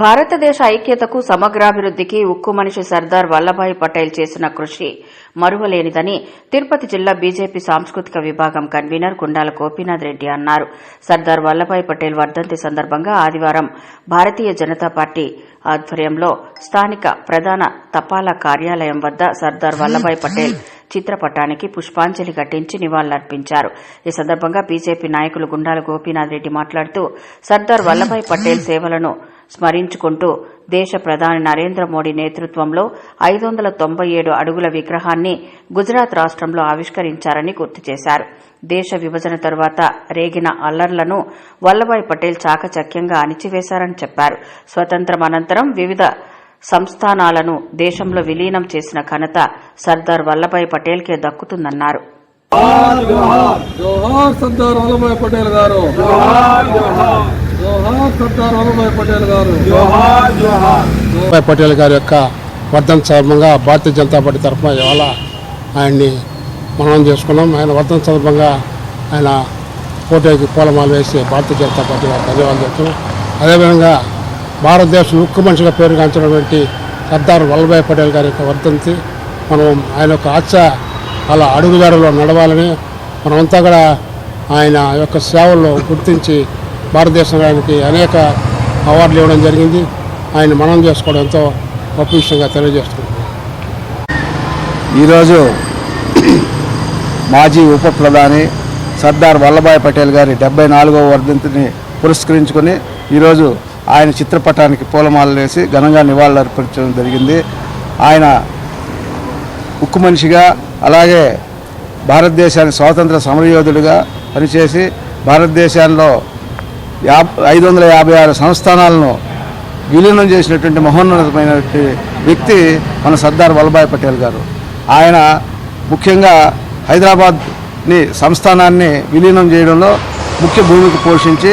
భారతదేశ ఐక్యతకు సమగ్రాభివృద్దికి ఉక్కు మనిషి సర్దార్ వల్లభాయ్ పటేల్ చేసిన కృషి మరువలేనిదని తిరుపతి జిల్లా బీజేపీ సాంస్కృతిక విభాగం కన్వీనర్ గుండాల గోపీనాథ్ రెడ్డి అన్నారు. సర్దార్ వల్లభాయ్ పటేల్ వర్ధంతి సందర్భంగా ఆదివారం భారతీయ జనతా పార్టీ ఆధ్వర్యంలో స్థానిక ప్రధాన తపాలా కార్యాలయం వద్ద సర్దార్ వల్లభాయ్ పటేల్ చిత్రపటానికి పుష్పాంజలి ఘటించి నివాళులర్పించారు. ఈ సందర్భంగా బీజేపీ నాయకులు గుండాల గోపీనాథ్ రెడ్డి మాట్లాడుతూ సర్దార్ వల్లభాయ్ పటేల్ సేవలను స్మరించుకుంటూ దేశ ప్రధాని నరేంద్ర మోడీ నేతృత్వంలో ఐదు వందల తొంభై ఏడు అడుగుల విగ్రహాన్ని గుజరాత్ రాష్ట్రంలో ఆవిష్కరించారని గుర్తు చేశారు. దేశ విభజన తరువాత రేగిన అల్లర్లను వల్లభాయ్ పటేల్ చాకచక్యంగా అణిచివేశారని చెప్పారు. స్వతంత్రం అనంతరం వివిధ సంస్థానాలను దేశంలో విలీనం చేసిన ఘనత సర్దార్ వల్లభాయ్ పటేల్కే దక్కుతుందన్నారు. జోహార్ సర్దార్ వల్లభాయ్ పటేల్ గారు. జోహార్ సర్దార్ వల్లభాయ్ పటేల్ గారు వల్లభాయ్ పటేల్ గారి. యొక్క వర్ధంతి సందర్భంగా భారతీయ జనతా పార్టీ తరఫున ఇవాళ ఆయన్ని మనం చేసుకున్నాం. ఆయన వర్ధంతి సందర్భంగా ఆయన ఫోటోకి పూలమాల వేసి భారతీయ జనతా పార్టీ వారికి ధన్యవాదాలు చెప్తున్నాం. అదేవిధంగా భారతదేశం ఉక్కు మనిషిగా పేరుగాంచినటువంటి సర్దార్ వల్లభాయ్ పటేల్ గారి యొక్క వర్ధంతి మనం ఆయన యొక్క ఆశ అలా అడుగుజాడలో నడవాలని మనమంతా కూడా ఆయన యొక్క సేవల్లో గుర్తించి భారతదేశానికి అనేక అవార్డులు ఇవ్వడం జరిగింది. ఆయన మనం చేసుకోవడం ఎంతో గొప్ప విషయంగా తెలియజేస్తున్నాం ఈరోజు మాజీ ఉప ప్రధాని సర్దార్ వల్లభాయ్ పటేల్ గారి డెబ్బై నాలుగవ వర్ధంతిని పురస్కరించుకొని ఈరోజు ఆయన చిత్రపటానికి పూలమాలలు వేసి ఘనంగా నివాళులర్పించడం జరిగింది. ఆయన ఉక్కు మనిషిగా అలాగే భారతదేశానికి స్వాతంత్ర సమరయోధుడిగా పనిచేసి భారతదేశంలో యా ఐదు వందల యాభై ఆరు సంస్థానాలను విలీనం చేసినటువంటి మహోన్నతమైనటువంటి వ్యక్తి మన సర్దార్ వల్లభాయ్ పటేల్ గారు. ఆయన ముఖ్యంగా హైదరాబాద్ని సంస్థానాన్ని విలీనం చేయడంలో ముఖ్య భూమిక పోషించి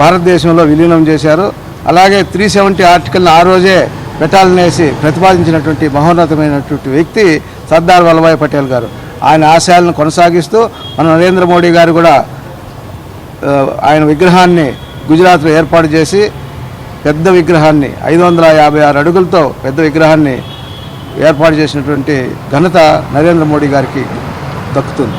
భారతదేశంలో విలీనం చేశారు. అలాగే త్రీ సెవెంటీ ఆర్టికల్ని ఆ రోజే పెట్టాలనేసి ప్రతిపాదించినటువంటి మహోన్నతమైనటువంటి వ్యక్తి సర్దార్ వల్లభాయ్ పటేల్ గారు. ఆయన ఆశయాలను కొనసాగిస్తూ మన నరేంద్ర మోడీ గారు కూడా ఆయన విగ్రహాన్ని గుజరాత్లో ఏర్పాటు చేసి పెద్ద విగ్రహాన్ని ఐదు వందల యాభై ఆరు అడుగులతో పెద్ద విగ్రహాన్ని ఏర్పాటు చేసినటువంటి ఘనత నరేంద్ర మోడీ గారికి దక్కుతుంది.